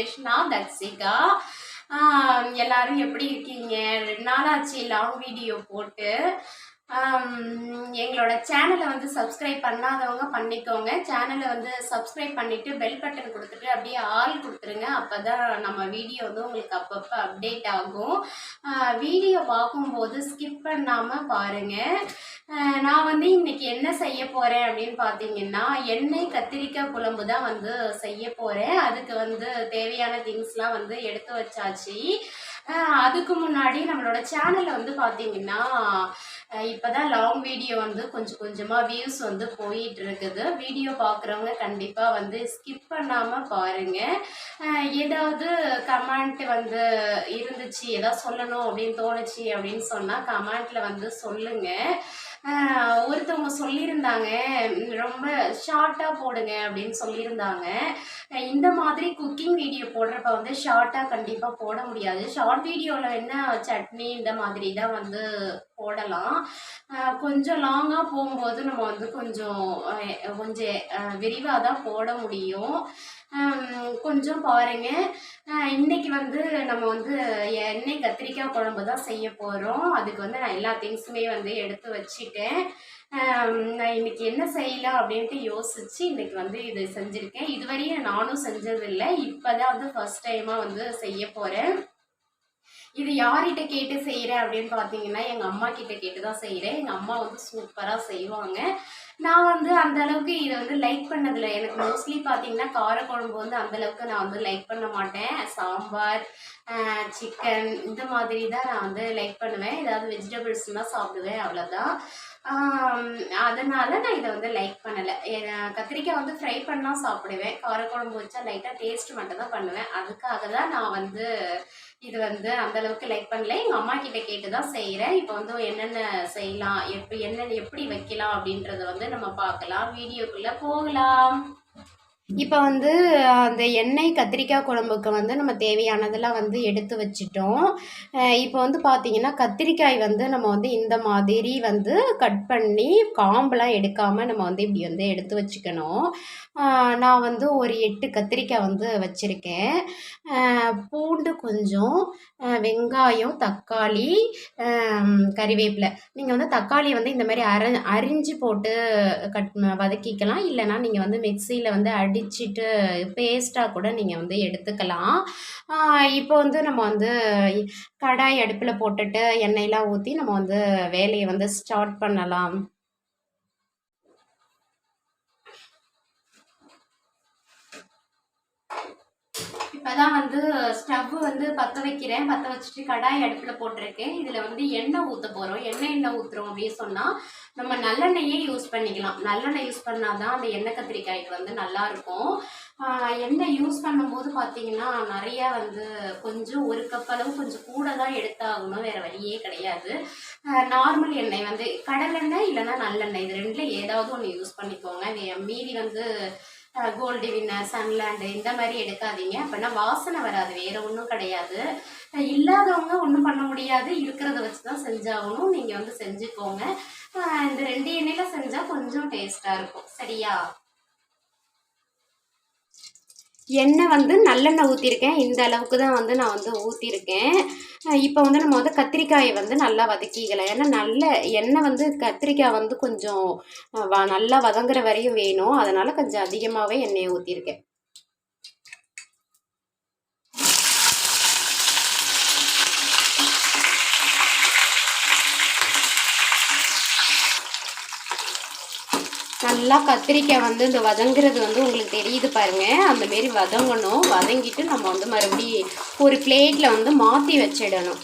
கிருஷ்ணா தக்ஷிகா எல்லாரும் எப்படி இருக்கீங்க? ரெண்டு நாள் ஆச்சு லாங் வீடியோ போட்டு எங்களோட சேனலை வந்து சப்ஸ்கிரைப் பண்ணாதவங்க பண்ணிக்கோங்க. சேனலை வந்து சப்ஸ்கிரைப் பண்ணிவிட்டு பெல் பட்டன் கொடுத்துட்டு அப்படியே ஆல் கொடுத்துருங்க. அப்போ தான் நம்ம வீடியோ வந்து உங்களுக்கு அப்பப்போ அப்டேட் ஆகும். வீடியோ பார்க்கும்போது ஸ்கிப் பண்ணாமல் பாருங்கள் நான் வந்து இன்னைக்கு என்ன செய்ய போகிறேன் அப்படின்னு பார்த்தீங்கன்னா எண்ணெய் கத்திரிக்காய் குழம்பு தான் வந்து செய்ய போகிறேன் அதுக்கு வந்து தேவையான திங்ஸ்லாம் வந்து எடுத்து வச்சாச்சு. அதுக்கு முன்னாடி நம்மளோட சேனலில் வந்து பார்த்தீங்கன்னா இப்போ இப்பதான் லாங் வீடியோ வந்து கொஞ்சம் கொஞ்சமாக வியூஸ் வந்து போயிட்டு இருக்குது. வீடியோ பார்க்குறவங்க கண்டிப்பாக வந்து ஸ்கிப் பண்ணாமல் பாருங்கள் ஏதாவது கமெண்ட் வந்து இருந்துச்சு ஏதாவது சொல்லணும் அப்படின்னு தோணுச்சு அப்படின்னு சொன்னால் கமெண்ட்ல வந்து சொல்லுங்கள் ஒருத்தவங்க சொல்லியிருந்தாங்க ரொம்ப ஷார்ட்டாக போடுங்க அப்படின்னு சொல்லியிருந்தாங்க. இந்த மாதிரி குக்கிங் வீடியோ போடுறப்ப வந்து ஷார்ட்டாக கண்டிப்பாக போட முடியாது. ஷார்ட் வீடியோவில் என்ன சட்னி இந்த மாதிரி தான் வந்து போடலாம். கொஞ்சம் லாங்காக போகும்போது நம்ம வந்து கொஞ்சம் கொஞ்சம் விரிவாக தான் போட முடியும். கொஞ்சம் பாருங்க. இன்றைக்கி இன்னைக்கு வந்து நம்ம வந்து எண்ணெய் கத்திரிக்காய் குழம்பு தான் செய்ய போகிறோம் அதுக்கு வந்து நான் எல்லா திங்ஸுமே வந்து எடுத்து வச்சுட்டேன். நான் இன்னைக்கு என்ன செய்யலாம் அப்படின்ட்டு யோசித்து இன்றைக்கி வந்து இது செஞ்சுருக்கேன். இதுவரையும் நானும் செஞ்சதில்லை. இப்போ தான் வந்து ஃபர்ஸ்ட் டைமாக வந்து செய்ய போகிறேன் இது யார்கிட்ட கேட்டு செய்கிறேன் அப்படின்னு பார்த்தீங்கன்னா எங்கள் அம்மா கிட்ட கேட்டு தான் செய்கிறேன் எங்கள் அம்மா வந்து சூப்பராக செய்வாங்க. நான் வந்து அந்த அளவுக்கு இதை வந்து லைக் பண்ணதில்ல. எனக்கு மோஸ்ட்லி பார்த்தீங்கன்னா காரக்குழம்பு வந்து அந்த அளவுக்கு நான் வந்து லைக் பண்ண மாட்டேன். சாம்பார் சிக்கன் இந்த மாதிரி தான் நான் வந்து லைக் பண்ணுவேன். ஏதாவது வெஜிடபிள்ஸ்லாம் சாப்பிடுவேன் அவ்வளோதான் அதனால நான் இதை வந்து லைக் பண்ணலை. கத்திரிக்காய் வந்து ஃப்ரை பண்ணால் சாப்பிடுவேன். காரக்குழம்பு வச்சா லைட்டாக டேஸ்ட் மட்டும் தான் பண்ணுவேன். அதுக்காக தான் நான் வந்து இது வந்து அந்த அளவுக்கு லைக் பண்ணல. எங்கள் அம்மா கிட்ட கேட்டு தான் செய்கிறேன் இப்போ வந்து என்னென்ன செய்யலாம்? எப்படி என்னென்ன எப்படி வைக்கலாம் அப்படின்றத வந்து நம்ம பார்க்கலாம். வீடியோக்குள்ளே போகலாம். இப்போ வந்து அந்த எண்ணெய் கத்திரிக்காய் குழம்புக்கு வந்து நம்ம தேவையானதெல்லாம் வந்து எடுத்து வச்சிட்டோம். இப்போ வந்து பார்த்திங்கன்னா கத்திரிக்காய் வந்து நம்ம வந்து இந்த மாதிரி வந்து கட் பண்ணி காம்பெலாம் எடுக்காமல் நம்ம வந்து இப்படி வந்து எடுத்து வச்சுக்கணும். நான் வந்து ஒரு எட்டு கத்திரிக்காய் வந்து வச்சுருக்கேன். பூண்டு கொஞ்சம் வெங்காயம் தக்காளி கறிவேப்பிலை. நீங்கள் வந்து தக்காளி வந்து இந்த மாதிரி அர அரிஞ்சு போட்டு கட் வதக்கிக்கலாம். இல்லைன்னா நீங்கள் வந்து மிக்சியில் வந்து அடி அடிச்சிட்டு பேஸ்ட்டாக கூட நீங்கள் வந்து எடுத்துக்கலாம். இப்போ வந்து நம்ம வந்து கடாய் அடுப்பில் போட்டுட்டு எண்ணெயெலாம் ஊற்றி நம்ம வந்து வேலையை வந்து ஸ்டார்ட் பண்ணலாம். இப்போதான் வந்து ஸ்டவ் வந்து பற்ற வைக்கிறேன். பற்ற வச்சுட்டு கடாய் அடுப்பில் போட்டிருக்கேன். இதில் வந்து எண்ணெய் ஊற்ற போகிறோம் எண்ணெய் எண்ணெய் ஊற்றுறோம் அப்படின்னு சொன்னால் நம்ம நல்லெண்ணெயே யூஸ் பண்ணிக்கலாம். நல்லெண்ணெய் யூஸ் பண்ணால் தான் அந்த எண்ணெய் கத்திரிக்காய்க்கு வந்து நல்லா இருக்கும். எண்ணெய் யூஸ் பண்ணும்போது பார்த்தீங்கன்னா நிறையா வந்து கொஞ்சம் ஒரு கப் அளவு கொஞ்சம் கூட தான் எடுத்தாகணும். வேறு வழியே கிடையாது. நார்மல் எண்ணெய் வந்து கடலெண்ணெய் இல்லைன்னா நல்லெண்ணெய். இது ரெண்டில் ஏதாவது ஒன்று யூஸ் பண்ணிக்கோங்க. மீதி வந்து கோல்டு வின்னர் சன்லேண்டு இந்த மாதிரி எடுக்காதீங்க. அப்படின்னா வாசனை வராது வேற ஒன்றும் கிடையாது. இல்லாதவங்க ஒன்றும் பண்ண முடியாது. இருக்கிறத வச்சு தான் செஞ்சாகணும். நீங்கள் வந்து செஞ்சுக்கோங்க. இந்த ரெண்டு எண்ணெயில் செஞ்சால் கொஞ்சம் டேஸ்ட்டாக இருக்கும். சரியா? எண்ணெய் வந்து நல்லெண்ணெய் ஊற்றிருக்கேன் இந்த அளவுக்கு தான் வந்து நான் வந்து ஊற்றிருக்கேன் இப்போ வந்து நம்ம வந்து கத்திரிக்காயை வந்து நல்லா வதக்கிக்கலாம். ஏன்னா நல்ல எண்ணெய் வந்து கத்திரிக்காய் வந்து கொஞ்சம் வ- நல்லா வதங்குற வரையும் வேணும். அதனால் கொஞ்சம் அதிகமாகவே எண்ணெயை ஊற்றிருக்கேன் நல்லா கத்திரிக்காய் வந்து இந்த வதங்குறது வந்து உங்களுக்கு தெரியுது பாருங்கள் அந்த மாரி வதங்கணும். வதங்கிட்டு நம்ம வந்து மறுபடியும் ஒரு பிளேட்டில் வந்து மாற்றி வச்சிடணும்.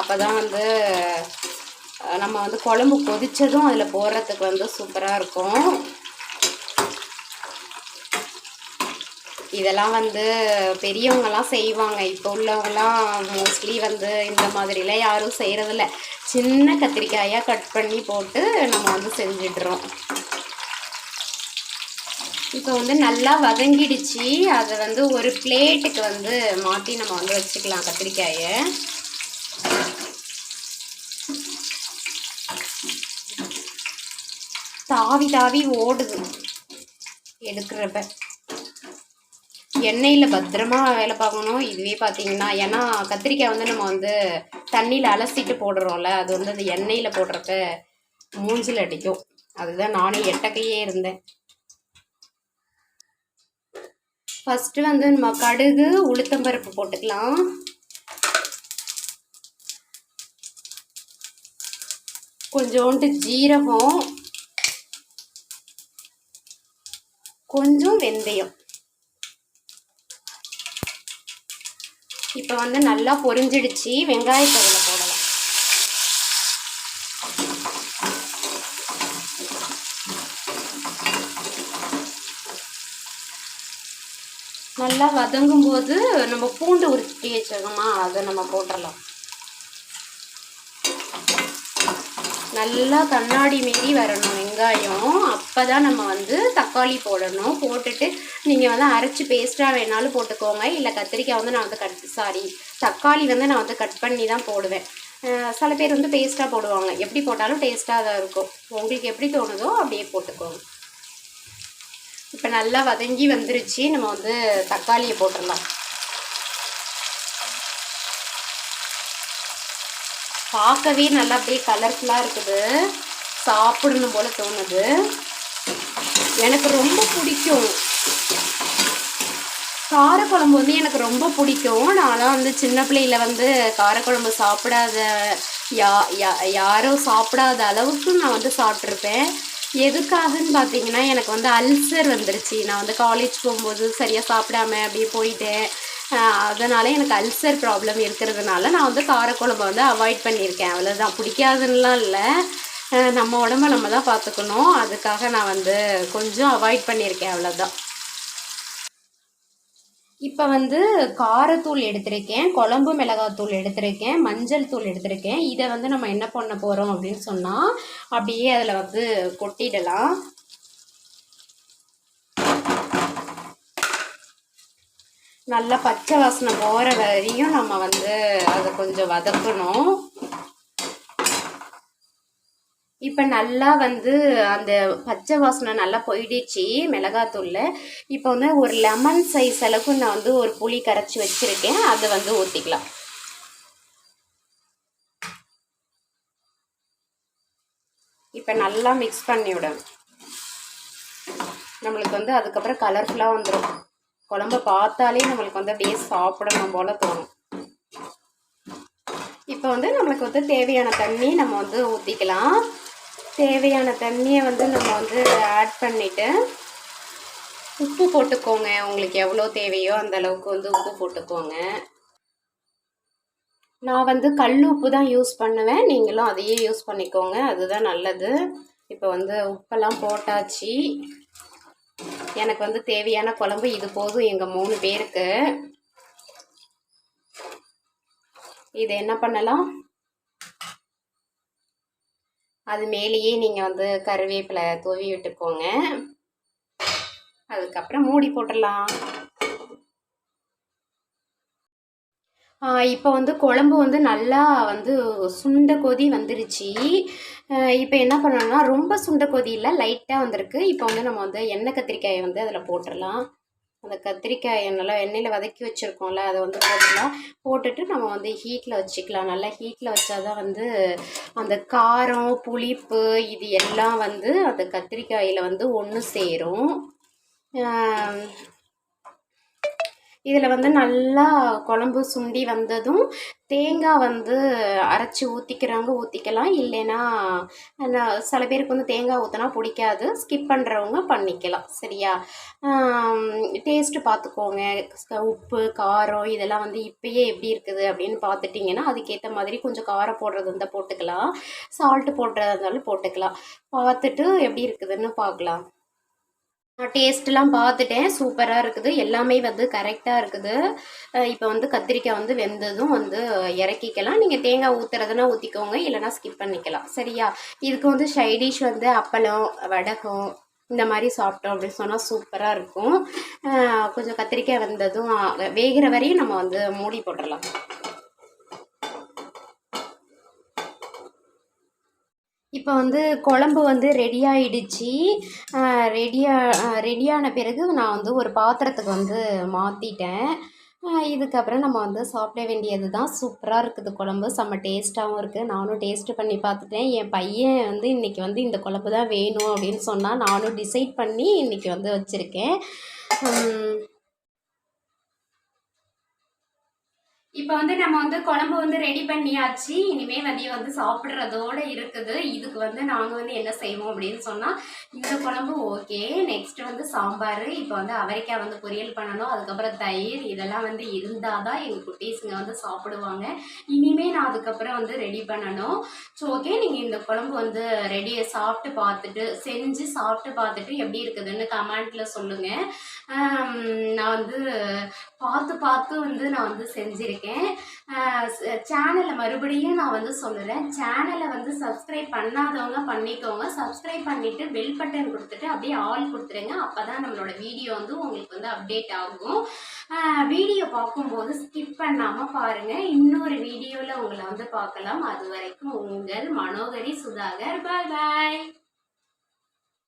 அப்போ தான் வந்து நம்ம வந்து குழம்பு கொதித்ததும் அதில் போடுறதுக்கு வந்து சூப்பராக இருக்கும். இதெல்லாம் வந்து பெரியவங்கெல்லாம் செய்வாங்க. இப்போ உள்ளவங்கலாம் மோஸ்ட்லி வந்து இந்த மாதிரிலாம் யாரும் செய்கிறதில்ல சின்ன கத்திரிக்காயாக கட் பண்ணி போட்டு நம்ம வந்து செஞ்சிடுறோம். இப்போ வந்து நல்லா வதங்கிடுச்சு. அதை வந்து ஒரு பிளேட்டுக்கு வந்து மாற்றி நம்ம வந்து வச்சுக்கலாம் கத்திரிக்காயை. தாவி தாவி ஓடுது எடுக்கிறப்ப. எண்ணெயில் பத்திரமா வேலை பார்க்கணும். இதுவே பார்த்தீங்கன்னா ஏன்னா கத்திரிக்காய் வந்து நம்ம வந்து தண்ணியில் அலசிட்டு போடுறோம்ல அது வந்து அந்த எண்ணெயில் போடுறப்ப மூஞ்சில் அடிக்கும். அதுதான் நானும் எட்டக்கையே இருந்தேன். ஃபஸ்ட்டு வந்து நம்ம கடுகு உளுத்தம்பருப்பு போட்டுக்கலாம். கொஞ்சோண்டு ஜீரகம். கொஞ்சம் வெந்தயம். இப்போ வந்து நல்லா பொரிஞ்சிடுச்சு. வெங்காயத்தை அதில் போடலாம் நல்லா வதங்கும் போது நம்ம பூண்டு உருட்டி வச்சிருக்கோமா அதை நம்ம போட்டுடலாம். நல்லா கண்ணாடி மாரி வரணும் வெங்காயம். அப்போ தான் நம்ம வந்து தக்காளி போடணும். போட்டுட்டு நீங்கள் வந்து அரைச்சி பேஸ்ட்டாக வேணாலும் போட்டுக்கோங்க. இல்லை கத்திரிக்காய் வந்து நான் வந்து கட் சாரி தக்காளி வந்து நான் வந்து கட் பண்ணி தான் போடுவேன் சில பேர் வந்து பேஸ்ட்டாக போடுவாங்க. எப்படி போட்டாலும் டேஸ்ட்டாக தான் இருக்கும். உங்களுக்கு எப்படி தோணுதோ அப்படியே போட்டுக்கோங்க. இப்போ நல்லா வதங்கி வந்துருச்சு. நம்ம வந்து தக்காளியை போட்டுடலாம் பார்க்கவே நல்லா அப்படியே கலர்ஃபுல்லாக இருக்குது. சாப்பிடணும் போல தோணுது. எனக்கு ரொம்ப பிடிக்கும். காரக்குழம்பு வந்து எனக்கு ரொம்ப பிடிக்கும். நான்லாம் வந்து சின்ன பிள்ளையில் வந்து காரக்குழம்பு சாப்பிடாத யா யா யாரோ சாப்பிடாத அளவுக்கு நான் வந்து சாப்பிட்ருப்பேன் எதுக்காகன்னு பார்த்தீங்கன்னா எனக்கு வந்து அல்சர் வந்துருச்சு. நான் வந்து காலேஜ் போகும்போது சரியாக சாப்பிடாம அப்படியே போயிட்டேன். அதனால் எனக்கு அல்சர் ப்ராப்ளம் இருக்கிறதுனால நான் வந்து காரக்குழம்பை வந்து அவாய்ட் பண்ணியிருக்கேன். அவ்வளோதான் பிடிக்காதுன்னெலாம் இல்லை. நம்ம உடம்ப நம்ம தான் பார்த்துக்கணும். அதுக்காக நான் வந்து கொஞ்சம் அவாய்ட் பண்ணியிருக்கேன். அவ்வளோதான் இப்போ வந்து காரத்தூள் எடுத்திருக்கேன் குழம்பு மிளகாத்தூள் எடுத்திருக்கேன் மஞ்சள் தூள் எடுத்திருக்கேன். இதை வந்து நம்ம என்ன பண்ண போகிறோம் அப்படின்னு சொன்னால் அப்படியே அதில் வந்து கொட்டிடலாம். நல்லா பச்சை வாசனை போகிற வரையும் நம்ம வந்து அதை கொஞ்சம் வதக்கணும். இப்போ நல்லா வந்து அந்த பச்சை வாசனை நல்லா போயிடுச்சு மிளகாத்தூளில் இப்போ வந்து ஒரு லெமன் சைஸ் அளவுக்கு நான் வந்து ஒரு புளி கரைச்சி வச்சுருக்கேன். அதை வந்து ஊற்றிக்கலாம் இப்போ நல்லா மிக்ஸ் பண்ணி விடணும். நம்மளுக்கு வந்து அதுக்கப்புறம் கலர்ஃபுல்லாக வந்துடும் குழம்ப பார்த்தாலே நம்மளுக்கு வந்து அப்படியே சாப்பிடணும் போல் தோணும். இப்போ வந்து நம்மளுக்கு வந்து தேவையான தண்ணி நம்ம வந்து ஊற்றிக்கலாம் தேவையான தண்ணியை வந்து நம்ம வந்து ஆட் பண்ணிவிட்டு உப்பு போட்டுக்கோங்க. உங்களுக்கு எவ்வளோ தேவையோ அந்த அளவுக்கு வந்து உப்பு போட்டுக்கோங்க. நான் வந்து கல் உப்பு தான் யூஸ் பண்ணுவேன். நீங்களும் அதையே யூஸ் பண்ணிக்கோங்க. அதுதான் நல்லது. இப்போ வந்து உப்பெல்லாம் போட்டாச்சு. எனக்கு வந்து தேவையான குழம்பு இது போதும் எங்கள் மூணு பேருக்கு. இது என்ன பண்ணலாம்? அது மேலேயே நீங்கள் வந்து கருவேப்பிலை தூவி விட்டுக்கோங்க. அதுக்கப்புறம் மூடி போட்டுடலாம். இப்போ வந்து குழம்பு வந்து நல்லா வந்து சுண்ட கொதி வந்துருச்சு. இப்போ என்ன பண்ணணும்னா ரொம்ப சுண்ட கொதி இல்லை லைட்டாக வந்திருக்கு. இப்போ வந்து நம்ம வந்து எண்ணெய் கத்திரிக்காயை வந்து அதில் போட்டுடலாம். அந்த கத்திரிக்காயை நல்லா எண்ணெயில் வதக்கி வச்சுருக்கோம்ல அதை வந்து போட்டுக்கலாம் போட்டுட்டு நம்ம வந்து ஹீட்டில் வச்சுக்கலாம். நல்லா ஹீட்டில் வச்சா தான் வந்து அந்த காரம் புளிப்பு இது எல்லாம் வந்து அந்த கத்திரிக்காயில் வந்து ஒன்று சேரும். இதில் வந்து நல்லா குழம்பு சுண்டி வந்ததும் தேங்காய் வந்து அரைச்சி ஊற்றிக்கிறவங்க ஊற்றிக்கலாம் இல்லைன்னா சில பேருக்கு வந்து தேங்காய் ஊற்றினா பிடிக்காது. ஸ்கிப் பண்ணுறவங்க பண்ணிக்கலாம். சரியா? டேஸ்ட்டு பார்த்துக்கோங்க உப்பு காரம் இதெல்லாம் வந்து இப்பயே எப்படி இருக்குது அப்படின்னு பார்த்துட்டிங்கன்னா அதுக்கேற்ற மாதிரி கொஞ்சம் காரம் போடுறது இருந்தால் போட்டுக்கலாம். சால்ட்டு போடுறதா இருந்தாலும் போட்டுக்கலாம். பார்த்துட்டு எப்படி இருக்குதுன்னு பார்க்கலாம் டேஸ்ட்லாம் பார்த்துட்டேன். சூப்பராக இருக்குது. எல்லாமே வந்து கரெக்டாக இருக்குது. இப்போ வந்து கத்திரிக்காய் வந்து வெந்ததும் வந்து இறக்கிக்கலாம். நீங்கள் தேங்காய் ஊற்றுறதுனா ஊற்றிக்கோங்க இல்லைனா ஸ்கிப் பண்ணிக்கலாம். சரியா? இதுக்கு வந்து சைடிஷ் வந்து அப்பளம் வடகம் இந்த மாதிரி சாப்பிட்டோம் அப்படின்னு சொன்னால் சூப்பராக இருக்கும். கொஞ்சம் கத்திரிக்காய் வெந்ததும் வேகிற வரையும் நம்ம வந்து மூடி போட்டுடலாம் இப்போ வந்து குழம்பு வந்து ரெடி ஆகிடுச்சி ரெடியா ரெடியான பிறகு நான் வந்து ஒரு பாத்திரத்துக்கு வந்து மாற்றிட்டேன் இதுக்கப்புறம் நம்ம வந்து சாப்பிட வேண்டியது தான் சூப்பராக இருக்குது குழம்பு. செம்ம டேஸ்ட்டாகவும் இருக்குது நானும் டேஸ்ட்டு பண்ணி பார்த்துட்டேன். என் பையன் வந்து இன்றைக்கி வந்து இந்த குழம்பு தான் வேணும் அப்படின்னு சொன்னால் நானும் டிசைட் பண்ணி இன்றைக்கி வந்து வச்சுருக்கேன். இப்போ வந்து நம்ம வந்து குழம்பு வந்து ரெடி பண்ணியாச்சு. இனிமே வந்து வந்து சாப்பிட்றதோட இருக்குது. இதுக்கு வந்து நாங்கள் வந்து என்ன செய்வோம் அப்படின்னு சொன்னால் இந்த குழம்பு ஓகே நெக்ஸ்ட் வந்து சாம்பார். இப்போ வந்து அவரைக்காய் வந்து பொரியல் பண்ணணும். அதுக்கப்புறம் தயிர். இதெல்லாம் வந்து இருந்தால் தான் எங்கள் குட்டீஸுங்க வந்து சாப்பிடுவாங்க. இனிமே நான் அதுக்கப்புறம் வந்து ரெடி பண்ணணும். ஸோ ஓகே நீங்கள் இந்த குழம்பு வந்து ரெடியை சாப்பிட்டு பார்த்துட்டு செஞ்சு சாப்பிட்டு பார்த்துட்டு எப்படி இருக்குதுன்னு கமெண்ட்டில் சொல்லுங்கள் நான் வந்து பார்த்து பார்த்து வந்து நான் வந்து செஞ்சுருக்கேன். சேனலை மறுபடியும் நான் வந்து சொல்லுறேன். சேனலை வந்து சப்ஸ்கிரைப் பண்ணாதவங்க பண்ணிக்கோங்க. சப்ஸ்கிரைப் பண்ணிவிட்டு பெல் பட்டன் கொடுத்துட்டு அப்படியே ஆல் கொடுத்துருங்க. அப்போ தான் நம்மளோட வீடியோ வந்து உங்களுக்கு வந்து அப்டேட் ஆகும். வீடியோ பார்க்கும்போது ஸ்கிப் பண்ணாமல் பாருங்கள் இன்னொரு வீடியோவில் உங்களை வந்து பார்க்கலாம். அது வரைக்கும் உங்கள் மனோகரி சுதாகர். பாய் பாய்